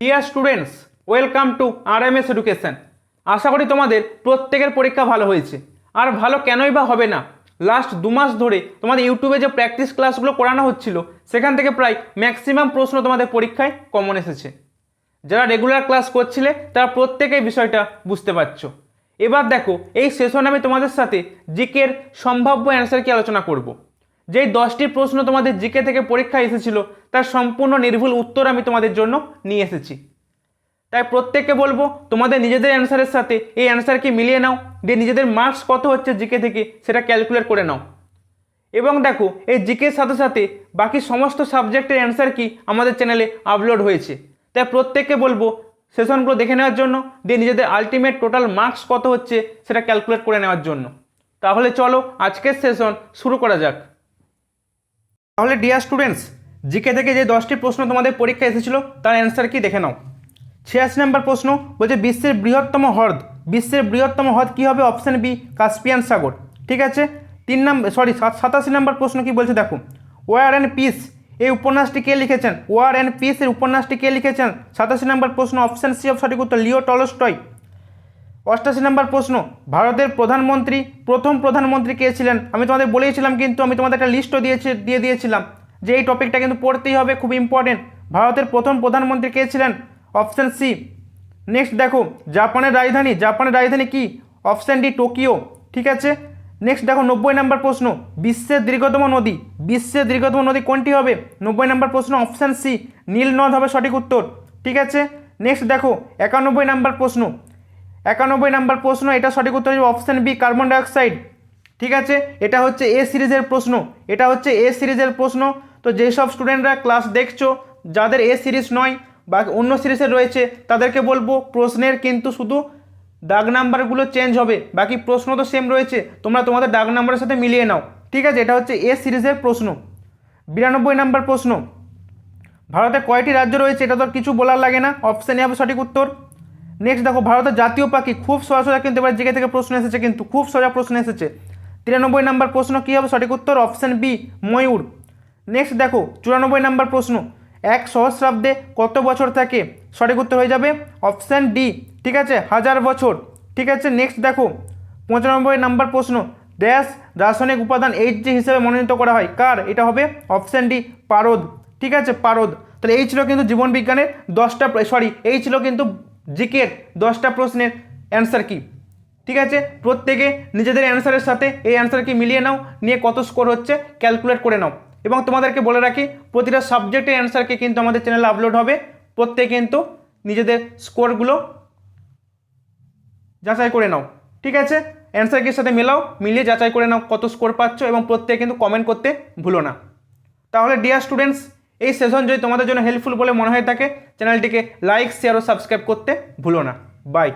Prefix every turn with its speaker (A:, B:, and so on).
A: Dear students welcome to R M S education আশা করি তোমাদের প্রত্যেকের পরীক্ষা ভালো হয়েছে। আর ভালো কেনই বা হবে না? লাস্ট দু মাস ধরে তোমাদের ইউটিউবে যে প্র্যাকটিস ক্লাসগুলো করানো হচ্ছিল, সেখান থেকে প্রায় ম্যাক্সিমাম প্রশ্ন তোমাদের পরীক্ষায় কমন এসেছে। যারা রেগুলার ক্লাস করছিলে, তারা প্রত্যেকেই বিষয়টা বুঝতে পারছ। এবার দেখো, এই সেশনে আমি তোমাদের সাথে জিকের সম্ভাব্য অ্যান্সার কি আলোচনা করব। যেই দশটি প্রশ্ন তোমাদের জিকে থেকে পরীক্ষায় এসেছিল, তার সম্পূর্ণ নির্ভুল উত্তর আমি তোমাদের জন্য নিয়ে এসেছি। তাই প্রত্যেককে বলব, তোমাদের নিজেদের অ্যান্সারের সাথে এই অ্যান্সারকে মিলিয়ে নাও, দিয়ে নিজেদের মার্কস কত হচ্ছে জিকে থেকে সেটা ক্যালকুলেট করে নাও। এবং দেখো, এই জিকের সাথে সাথে বাকি সমস্ত সাবজেক্টের অ্যান্সার কি আমাদের চ্যানেলে আপলোড হয়েছে। তাই প্রত্যেককে বলব সেশনগুলো দেখে নেওয়ার জন্য, দিয়ে নিজেদের আলটিমেট টোটাল মার্কস কত হচ্ছে সেটা ক্যালকুলেট করে নেওয়ার জন্য। তাহলে চলো, আজকের সেশন শুরু করা যাক। তাহলে ডিয়ার স্টুডেন্টস জিকে থেকে যে দশটি প্রশ্ন তোমাদের পরীক্ষা এসেছিল, তার অ্যান্সার কি দেখে নাও। ছিয়াশি নম্বর প্রশ্ন বলছে, বিশ্বের বৃহত্তম হ্রদ, বিশ্বের বৃহত্তম হ্রদ কী হবে? অপশান বি কাস্পিয়ান সাগর ঠিক আছে? তিন নম্বর সরি সাতাশি নম্বর প্রশ্ন কি বলছে? দেখো ওয়ার অ্যান্ড পিস এই উপন্যাসটি কে লিখেছেন? ওয়ার অ্যান্ড পিস এর উপন্যাসটি কে লিখেছেন? সাতাশি নম্বর প্রশ্ন অপশান সি অফ সঠিক উত্তর, লিও টলস্টয়। অষ্টাশি নম্বর প্রশ্ন, ভারতের প্রধানমন্ত্রী, প্রথম প্রধানমন্ত্রী কে ছিলেন? আমি তোমাদের বলেইছিলাম কিন্তু আমি তোমাদের একটা লিস্টও দিয়েছি, দিয়ে দিয়েছিলাম যে এই টপিকটা কিন্তু পড়তেই হবে, খুব ইম্পর্টেন্ট ভারতের প্রথম প্রধানমন্ত্রী কে ছিলেন? অপশান সি নেক্সট দেখো, জাপানের রাজধানী জাপানের রাজধানী কি? অপশান ডি টোকিও, ঠিক আছে? নেক্সট দেখো, নব্বই নম্বর প্রশ্ন, বিশ্বের দীর্ঘতম নদী, বিশ্বের দীর্ঘতম নদী কোনটি হবে? নব্বই নম্বর প্রশ্ন অপশান সি নীল নদ হবে সঠিক উত্তর, ঠিক আছে? নেক্সট দেখো, একানব্বই নম্বর প্রশ্ন একানব্বই নাম্বার প্রশ্ন, এটা সঠিক উত্তর হবে অপশান বি, কার্বন ডাইঅক্সাইড। ঠিক আছে? এটা হচ্ছে এ সিরিজের প্রশ্ন। এটা হচ্ছে এ সিরিজের প্রশ্ন। তো যেসব স্টুডেন্টরা ক্লাস দেখছ, যাদের এ সিরিজ নয় বা অন্য সিরিজের রয়েছে, তাদেরকে বলব, প্রশ্নের কিন্তু শুধু দাগ নাম্বারগুলো চেঞ্জ হবে, বাকি প্রশ্ন তো সেম রয়েছে। তোমরা তোমাদের দাগ নাম্বারের সাথে মিলিয়ে নাও। ঠিক আছে? এটা হচ্ছে এ সিরিজের প্রশ্ন। বিরানব্বই নাম্বার প্রশ্ন। ভারতে কয়টি রাজ্য রয়েছে, এটা তো কিছু বলার লাগে না। অপশানে হবে সঠিক উত্তর। নেক্সট দেখো, ভারতের জাতীয় পাখি খুব সোজা কিন্তু এবার জিকে থেকে প্রশ্ন এসেছে কিন্তু খুব সোজা প্রশ্ন এসেছে। তিরানব্বই নাম্বার প্রশ্ন কী হবে? সঠিক উত্তর অপশান বি ময়ূর। নেক্সট দেখো, চুরানব্বই নাম্বার প্রশ্ন, এক সহস্রাব্দে কত বছর থাকে? সঠিক উত্তর হয়ে যাবে অপশান ডি ঠিক আছে? হাজার বছর, ঠিক আছে? নেক্সট দেখো, পঁচানব্বই নাম্বার প্রশ্ন ড্যাশ রাসায়নিক উপাদান এইচ জি হিসেবে মনোনীত করা হয় কার? এটা হবে অপশান ডি পারদ, ঠিক আছে? পারদ। তাহলে এই ছিল কিন্তু জীবন বিজ্ঞানের দশটা সরি এই ছিল কিন্তু জিকের দশটা প্রশ্নের অ্যান্সার কি? ঠিক আছে? প্রত্যেকে নিজেদের অ্যান্সারের সাথে এই অ্যান্সারকে মিলিয়ে নাও, নিয়ে কত স্কোর হচ্ছে ক্যালকুলেট করে নাও। এবং তোমাদেরকে বলে রাখি, প্রতিটা সাবজেক্টের অ্যান্সারকে কিন্তু আমাদের চ্যানেলে আপলোড হবে। প্রত্যেকে কিন্তু নিজেদের স্কোরগুলো যাচাই করে নাও। ঠিক আছে? অ্যান্সারকের সাথে মেলাও, মিলিয়ে যাচাই করে নাও কত স্কোর পাচ্ছ এবং প্রত্যেকে কিন্তু কমেন্ট করতে ভুলো না। তাহলে ডিয়ার স্টুডেন্টস এই সেশন যদি তোমাদের জন্য হেল্পফুল বলে মনে হয়ে থাকে চ্যানেলটিকে লাইক শেয়ার ও সাবস্ক্রাইব করতে ভুলো না। বাই